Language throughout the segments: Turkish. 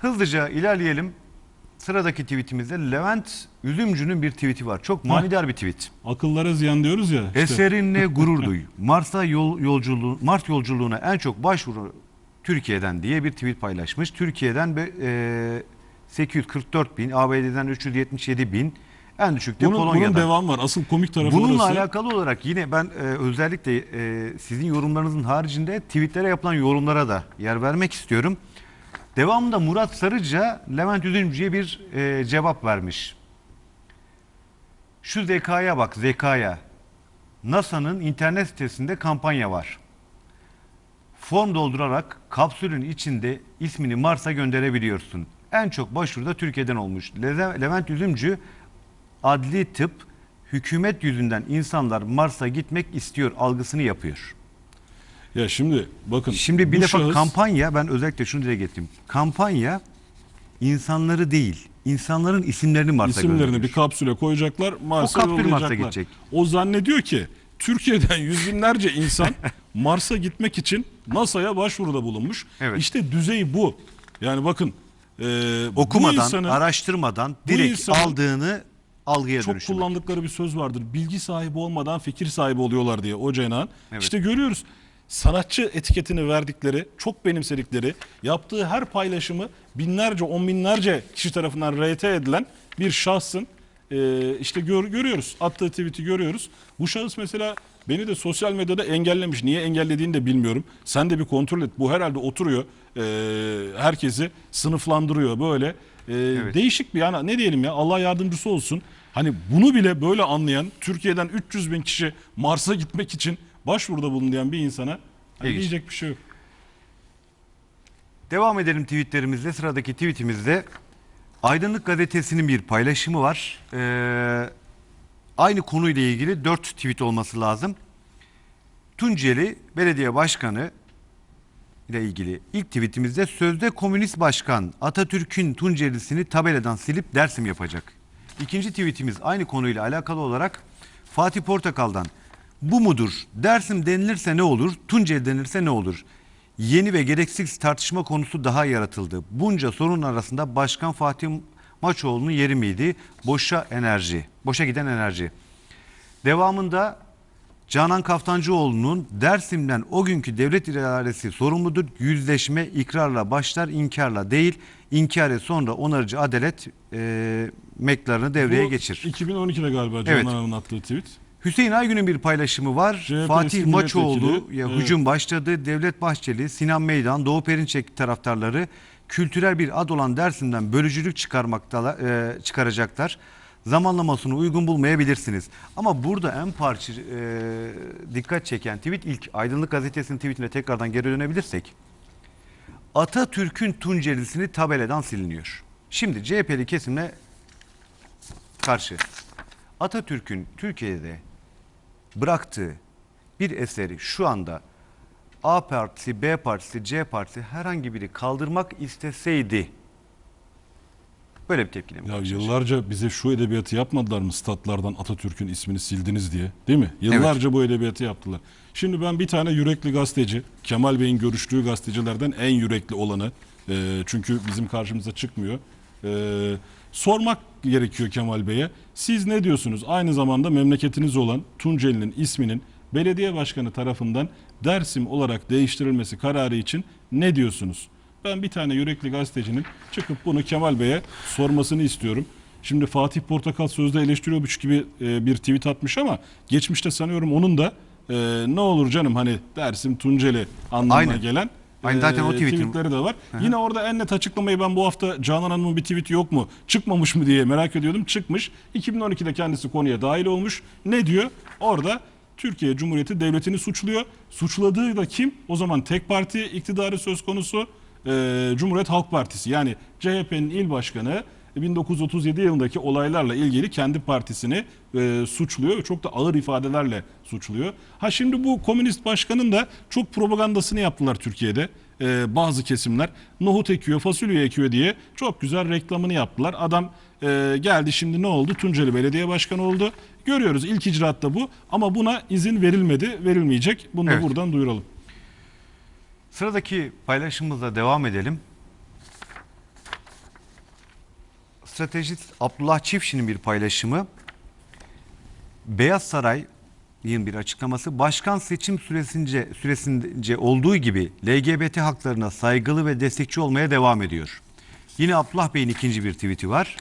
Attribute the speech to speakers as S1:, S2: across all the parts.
S1: Hızlıca ilerleyelim. Sıradaki tweetimizde Levent Üzümcü'nün bir tweeti var. Çok manidar bir tweet.
S2: Akıllara ziyan diyoruz ya. işte.
S1: Eserinle gurur duy. Mars'a yol, yolculuğu, Mars yolculuğuna en çok başvuru Türkiye'den diye bir tweet paylaşmış. Türkiye'den be- e, 844 bin, ABD'den 377 bin, en düşük de
S2: bunun, bunun
S1: Polonya'dan.
S2: devam var. Asıl komik tarafı
S1: Bununla
S2: orası.
S1: alakalı olarak yine ben e, özellikle e, sizin yorumlarınızın haricinde tweetlere yapılan yorumlara da yer vermek istiyorum. Devamında Murat Sarıca Levent Üzümcü'ye bir e, cevap vermiş. Şu zekaya bak zekaya. NASA'nın internet sitesinde kampanya var. Form doldurarak kapsülün içinde ismini Mars'a gönderebiliyorsun. En çok başvuru da Türkiye'den olmuş. Leve- Levent Üzümcü adli tıp hükümet yüzünden insanlar Mars'a gitmek istiyor algısını yapıyor.
S2: Ya şimdi bakın.
S1: Şimdi bir
S2: bu
S1: defa
S2: şahıs-
S1: kampanya ben özellikle şunu dile getireyim. Kampanya insanları değil, insanların isimlerini Mars'a
S2: isimlerini
S1: gönderiyor.
S2: bir kapsüle koyacaklar. Mars'a
S1: O Mars'a gidecek.
S2: O zannediyor ki Türkiye'den yüz binlerce insan Mars'a gitmek için NASA'ya başvuruda bulunmuş.
S1: Evet.
S2: İşte düzey bu. Yani bakın e, bu
S1: Okumadan,
S2: insanın
S1: araştırmadan
S2: bu
S1: direkt
S2: insanın
S1: aldığını algıya
S2: çok
S1: dönüştürmek.
S2: kullandıkları bir söz vardır. Bilgi sahibi olmadan fikir sahibi oluyorlar diye o Cenah'ın.
S1: Evet.
S2: İşte görüyoruz. Sanatçı etiketini verdikleri, çok benimsedikleri, yaptığı her paylaşımı binlerce, on binlerce kişi tarafından RT edilen bir şahsın e, işte gör- görüyoruz. Attığı tweet'i görüyoruz. Bu şahıs mesela beni de sosyal medyada engellemiş. Niye engellediğini de bilmiyorum. Sen de bir kontrol et. Bu herhalde oturuyor. e, herkesi sınıflandırıyor böyle. E, Değişik bir yani ne diyelim ya Allah yardımcısı olsun. Hani bunu bile böyle anlayan Türkiye'den 300 bin kişi Mars'a gitmek için başvuruda bulunan bir insana hani
S1: İlginç.
S2: diyecek bir şey yok.
S1: Devam edelim tweetlerimizle. Sıradaki tweetimizde Aydınlık Gazetesi'nin bir paylaşımı var. Ee, aynı konuyla ilgili 4 tweet olması lazım. Tunceli Belediye Başkanı ile ilgili ilk tweetimizde sözde Komünist Başkan Atatürk'ün Tuncelisini tabeladan silip dersim yapacak. İkinci tweetimiz aynı konuyla alakalı olarak Fatih Portakal'dan bu mudur? Dersim denilirse ne olur? Tunceli denilirse ne olur? Yeni ve gereksiz tartışma konusu daha yaratıldı. Bunca sorun arasında Başkan Fatih Maçoğlu'nun yeri miydi? Boşa enerji, boşa giden enerji. Devamında Canan Kaftancıoğlu'nun Dersim'den o günkü devlet idaresi sorumludur. Yüzleşme ikrarla başlar, inkarla değil. İnkar sonra onarıcı adalet e, meklarını devreye
S2: Bu
S1: geçir.
S2: 2012'de galiba Canan
S1: Evet.
S2: Hanım'ın attığı tweet.
S1: Hüseyin Aygün'ün bir paylaşımı var.
S2: CHP
S1: Fatih Maçoğlu ya
S2: evet.
S1: hücum başladı. Devlet Bahçeli, Sinan Meydan, Doğu Perinçek taraftarları kültürel bir ad olan Dersim'den bölücülük çıkarmakta e, çıkaracaklar. Zamanlamasını uygun bulmayabilirsiniz. Ama burada en parça e, dikkat çeken tweet ilk Aydınlık Gazetesi'nin tweetine tekrardan geri dönebilirsek. Atatürk'ün Tuncelisini tabeladan siliniyor. Şimdi CHP'li kesimle karşı Atatürk'ün Türkiye'de bıraktığı bir eseri şu anda A partisi, B partisi, C partisi herhangi biri kaldırmak isteseydi böyle bir tepkile mi
S2: Ya yıllarca bize şu edebiyatı yapmadılar mı statlardan Atatürk'ün ismini sildiniz diye değil mi? Yıllarca bu edebiyatı yaptılar. Şimdi ben bir tane yürekli gazeteci, Kemal Bey'in görüştüğü gazetecilerden en yürekli olanı, e, çünkü bizim karşımıza çıkmıyor. E, sormak gerekiyor Kemal Bey'e. Siz ne diyorsunuz? Aynı zamanda memleketiniz olan Tunceli'nin isminin belediye başkanı tarafından Dersim olarak değiştirilmesi kararı için ne diyorsunuz? Ben bir tane yürekli gazetecinin çıkıp bunu Kemal Bey'e sormasını istiyorum. Şimdi Fatih Portakal sözde eleştiriyormuş gibi e, bir tweet atmış ama geçmişte sanıyorum onun da e, ne olur canım hani Dersim Tunceli anlamına
S1: Aynen.
S2: gelen
S1: Aynen, zaten o tweetin-
S2: tweetleri de var. Yine orada en net açıklamayı ben bu hafta Canan Hanım'ın bir tweet yok mu? Çıkmamış mı diye merak ediyordum. Çıkmış. 2012'de kendisi konuya dahil olmuş. Ne diyor? Orada Türkiye Cumhuriyeti devletini suçluyor. Suçladığı da kim? O zaman tek parti iktidarı söz konusu. e, Cumhuriyet Halk Partisi. Yani CHP'nin il başkanı 1937 yılındaki olaylarla ilgili kendi partisini e, suçluyor. Çok da ağır ifadelerle suçluyor. Ha şimdi bu komünist başkanın da çok propagandasını yaptılar Türkiye'de. E, bazı kesimler nohut ekiyor, fasulye ekiyor diye çok güzel reklamını yaptılar. Adam e, geldi şimdi ne oldu? Tunceli Belediye Başkanı oldu. Görüyoruz ilk icraatta bu ama buna izin verilmedi, verilmeyecek. Bunu da
S1: Evet.
S2: buradan duyuralım.
S1: Sıradaki paylaşımımızla devam edelim. Stratejist Abdullah Çiftçi'nin bir paylaşımı. Beyaz Saray'ın bir açıklaması başkan seçim süresince süresince olduğu gibi LGBT haklarına saygılı ve destekçi olmaya devam ediyor. Yine Abdullah Bey'in ikinci bir tweet'i var.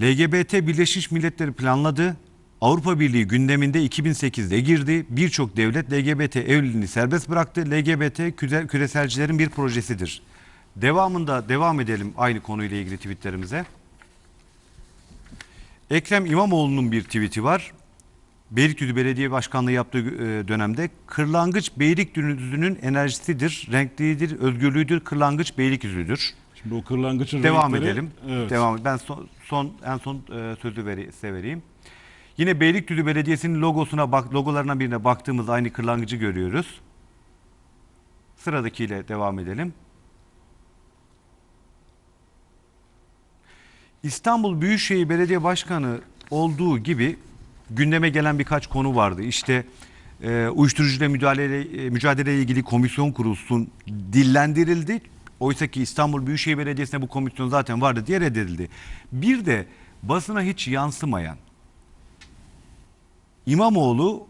S1: LGBT Birleşmiş Milletleri planladı. Avrupa Birliği gündeminde 2008'de girdi. Birçok devlet LGBT evliliğini serbest bıraktı. LGBT küre- küreselcilerin bir projesidir. Devamında devam edelim aynı konuyla ilgili tweetlerimize. Ekrem İmamoğlu'nun bir tweet'i var. Beylikdüzü Belediye Başkanlığı yaptığı e, dönemde kırlangıç Beylikdüzü'nün enerjisidir, renklidir, özgürlüğüdür, kırlangıç Beylikdüzü'dür.
S2: Şimdi o kırlangıçın
S1: Devam
S2: renkleri-
S1: edelim.
S2: Evet.
S1: Devam. Ben son, son en son e, sözü veri, size vereyim. Yine Beylikdüzü Belediyesi'nin logosuna bak logolarına birine baktığımız aynı kırlangıcı görüyoruz. Sıradakiyle devam edelim. İstanbul Büyükşehir Belediye Başkanı olduğu gibi gündeme gelen birkaç konu vardı. İşte e, uyuşturucuyla müdahale e, mücadeleyle ilgili komisyon kurulsun dillendirildi. Oysa ki İstanbul Büyükşehir Belediyesi'ne bu komisyon zaten vardı diye reddedildi. Bir de basına hiç yansımayan İmamoğlu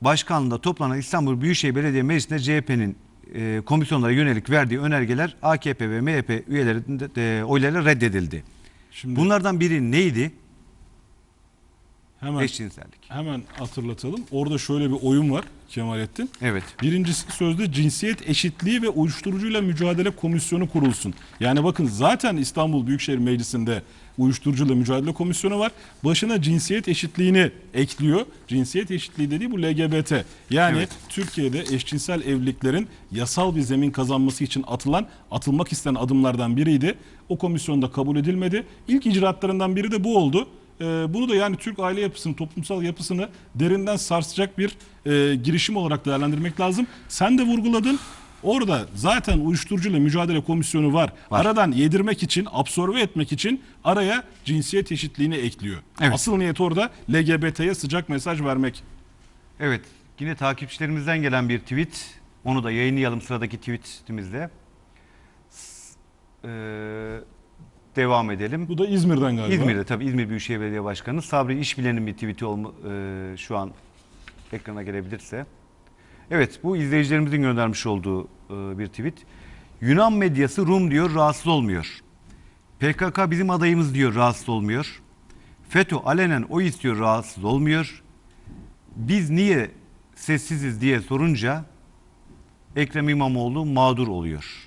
S1: başkanlığında toplanan İstanbul Büyükşehir Belediye Meclisi'nde CHP'nin e, komisyonlara yönelik verdiği önergeler AKP ve MHP üyelerinin de, oylarıyla reddedildi.
S2: Şimdi
S1: Bunlardan biri neydi?
S2: Hemen
S1: Eşcinsellik.
S2: hemen hatırlatalım. Orada şöyle bir oyun var Kemalettin.
S1: Evet.
S2: Birincisi sözde cinsiyet eşitliği ve uyuşturucuyla mücadele komisyonu kurulsun. Yani bakın zaten İstanbul Büyükşehir Meclisi'nde uyuşturucuyla mücadele komisyonu var. Başına cinsiyet eşitliğini ekliyor. Cinsiyet eşitliği dediği bu LGBT. Yani
S1: Evet.
S2: Türkiye'de eşcinsel evliliklerin yasal bir zemin kazanması için atılan, atılmak istenen adımlardan biriydi. O komisyonda kabul edilmedi. İlk icraatlarından biri de bu oldu. Ee, bunu da yani Türk aile yapısını, toplumsal yapısını derinden sarsacak bir e, girişim olarak değerlendirmek lazım. Sen de vurguladın. Orada zaten uyuşturucuyla mücadele komisyonu var.
S1: Var.
S2: Aradan yedirmek için, absorbe etmek için araya cinsiyet eşitliğini ekliyor.
S1: Evet.
S2: Asıl niyet orada LGBT'ye sıcak mesaj vermek.
S1: Evet. Yine takipçilerimizden gelen bir tweet. Onu da yayınlayalım sıradaki tweetimizde. Ee, devam edelim.
S2: Bu da İzmir'den galiba.
S1: İzmir'de tabii İzmir Büyükşehir Belediye Başkanı Sabri İşbilen'in bir tweet'i olma, e, şu an ekrana gelebilirse. Evet bu izleyicilerimizin göndermiş olduğu e, bir tweet. Yunan medyası Rum diyor rahatsız olmuyor. PKK bizim adayımız diyor rahatsız olmuyor. FETÖ alenen o istiyor rahatsız olmuyor. Biz niye sessiziz diye sorunca Ekrem İmamoğlu mağdur oluyor.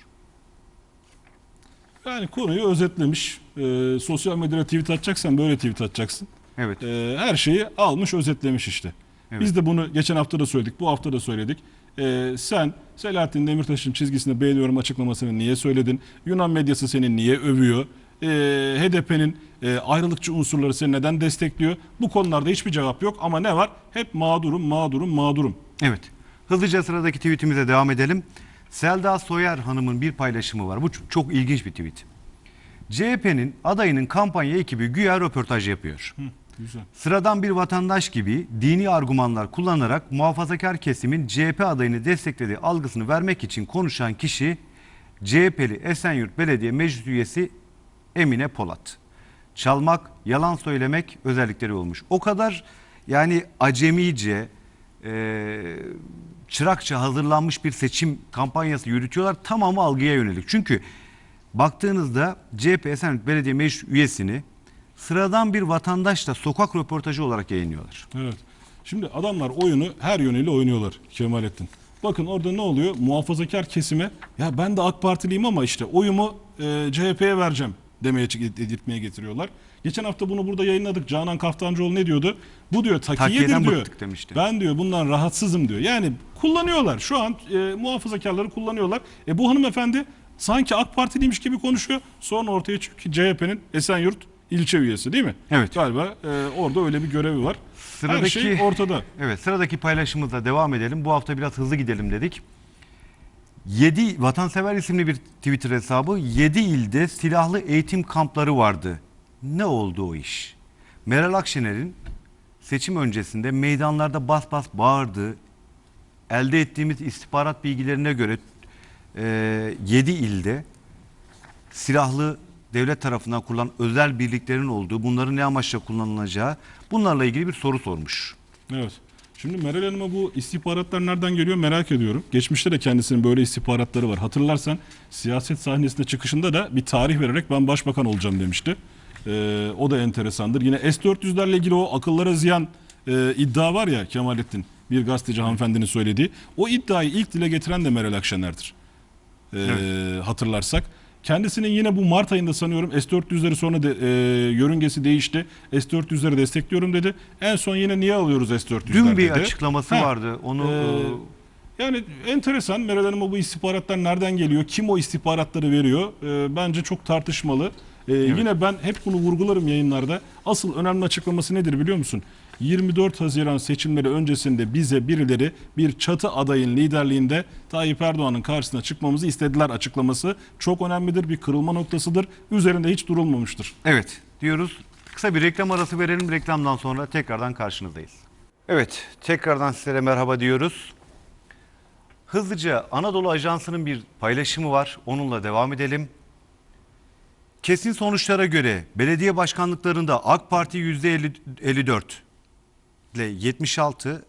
S2: Yani konuyu özetlemiş. Ee, sosyal medyada tweet atacaksan böyle tweet atacaksın.
S1: Evet.
S2: Ee, her şeyi almış özetlemiş işte.
S1: Evet.
S2: Biz de bunu geçen hafta da söyledik, bu hafta da söyledik. Ee, sen Selahattin Demirtaş'ın çizgisinde beğeniyorum açıklamasını niye söyledin? Yunan medyası seni niye övüyor? Ee, HDP'nin e, ayrılıkçı unsurları seni neden destekliyor? Bu konularda hiçbir cevap yok ama ne var? Hep mağdurum, mağdurum, mağdurum.
S1: Evet. Hızlıca sıradaki tweetimize devam edelim. Selda Soyer Hanım'ın bir paylaşımı var. Bu çok ilginç bir tweet. CHP'nin adayının kampanya ekibi güya röportaj yapıyor.
S2: Güzel.
S1: Sıradan bir vatandaş gibi dini argümanlar kullanarak muhafazakar kesimin CHP adayını desteklediği algısını vermek için konuşan kişi CHP'li Esenyurt Belediye Meclis Üyesi Emine Polat. Çalmak, yalan söylemek özellikleri olmuş. O kadar yani acemice, e, çırakça hazırlanmış bir seçim kampanyası yürütüyorlar. Tamamı algıya yönelik. Çünkü baktığınızda CHP Esenyurt Belediye Meclis Üyesini sıradan bir vatandaşla sokak röportajı olarak yayınlıyorlar.
S2: Evet. Şimdi adamlar oyunu her yönüyle oynuyorlar Kemalettin. Bakın orada ne oluyor? Muhafazakar kesime ya ben de AK Partiliyim ama işte oyumu e, CHP'ye vereceğim demeye dedirtmeye getiriyorlar. Geçen hafta bunu burada yayınladık. Canan Kaftancıoğlu ne diyordu? Bu diyor takiyedir diyor.
S1: demişti.
S2: Ben diyor bundan rahatsızım diyor. Yani kullanıyorlar. Şu an e, muhafazakarları kullanıyorlar. E bu hanımefendi sanki AK Partiliymiş gibi konuşuyor. Sonra ortaya çıkıyor ki CHP'nin Esenyurt ilçe üyesi değil mi?
S1: Evet.
S2: Galiba e, orada öyle bir görevi var. Her
S1: Sıradaki
S2: şey ortada.
S1: Evet, sıradaki paylaşımımıza devam edelim. Bu hafta biraz hızlı gidelim dedik. 7 Vatansever isimli bir Twitter hesabı 7 ilde silahlı eğitim kampları vardı. Ne oldu o iş? Meral Akşener'in seçim öncesinde meydanlarda bas bas bağırdığı elde ettiğimiz istihbarat bilgilerine göre 7 ilde silahlı devlet tarafından kurulan özel birliklerin olduğu, bunların ne amaçla kullanılacağı bunlarla ilgili bir soru sormuş.
S2: Evet. Şimdi Meral Hanım'a bu istihbaratlar nereden geliyor merak ediyorum. Geçmişte de kendisinin böyle istihbaratları var. Hatırlarsan siyaset sahnesine çıkışında da bir tarih vererek ben başbakan olacağım demişti. Ee, o da enteresandır. Yine S-400'lerle ilgili o akıllara ziyan e, iddia var ya Kemalettin bir gazeteci hanımefendinin söylediği. O iddiayı ilk dile getiren de Meral Akşener'dir. Ee, hatırlarsak. Kendisinin yine bu Mart ayında sanıyorum S-400'leri sonra de, e, yörüngesi değişti. S-400'leri destekliyorum dedi. En son yine niye alıyoruz S-400'leri
S1: Dün bir
S2: dedi.
S1: açıklaması
S2: Ha,
S1: vardı. Onu
S2: Ee, yani enteresan Meral Hanım'a bu istihbaratlar nereden geliyor? Kim o istihbaratları veriyor? Ee, bence çok tartışmalı. Ee, Yine ben hep bunu vurgularım yayınlarda. Asıl önemli açıklaması nedir biliyor musun? 24 Haziran seçimleri öncesinde bize birileri bir çatı adayın liderliğinde Tayyip Erdoğan'ın karşısına çıkmamızı istediler açıklaması. Çok önemlidir, bir kırılma noktasıdır. Üzerinde hiç durulmamıştır.
S1: Evet diyoruz. Kısa bir reklam arası verelim. Reklamdan sonra tekrardan karşınızdayız. Evet tekrardan sizlere merhaba diyoruz. Hızlıca Anadolu Ajansı'nın bir paylaşımı var. Onunla devam edelim. Kesin sonuçlara göre belediye başkanlıklarında AK Parti %54 ile 76,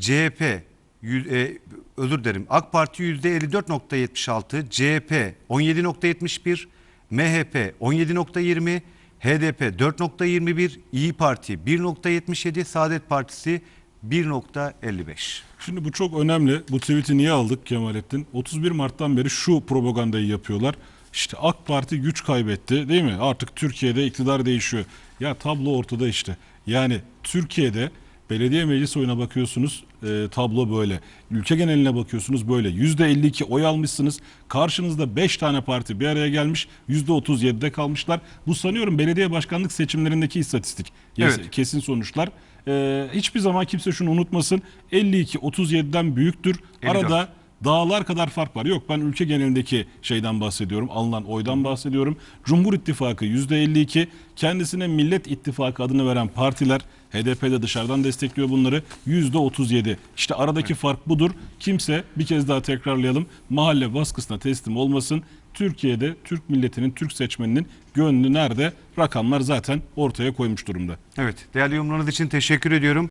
S1: CHP e, özür dilerim AK Parti %54.76, CHP 17.71, MHP 17.20, HDP 4.21, İyi Parti 1.77, Saadet Partisi 1.55.
S2: Şimdi bu çok önemli. Bu tweet'i niye aldık Kemalettin? 31 Mart'tan beri şu propagandayı yapıyorlar. İşte AK Parti güç kaybetti değil mi? Artık Türkiye'de iktidar değişiyor. Ya tablo ortada işte. Yani Türkiye'de belediye meclis oyuna bakıyorsunuz e, tablo böyle. Ülke geneline bakıyorsunuz böyle. %52 oy almışsınız. Karşınızda 5 tane parti bir araya gelmiş. %37'de kalmışlar. Bu sanıyorum belediye başkanlık seçimlerindeki istatistik.
S1: Evet.
S2: Kesin sonuçlar. E, hiçbir zaman kimse şunu unutmasın. 52 37'den büyüktür.
S1: 54.
S2: Arada dağlar kadar fark var. Yok ben ülke genelindeki şeyden bahsediyorum. Alınan oydan bahsediyorum. Cumhur İttifakı %52. Kendisine Millet İttifakı adını veren partiler HDP de dışarıdan destekliyor bunları. %37. İşte aradaki fark budur. Kimse bir kez daha tekrarlayalım. Mahalle baskısına teslim olmasın. Türkiye'de Türk milletinin, Türk seçmeninin gönlü nerede? Rakamlar zaten ortaya koymuş durumda.
S1: Evet değerli yorumlarınız için teşekkür ediyorum.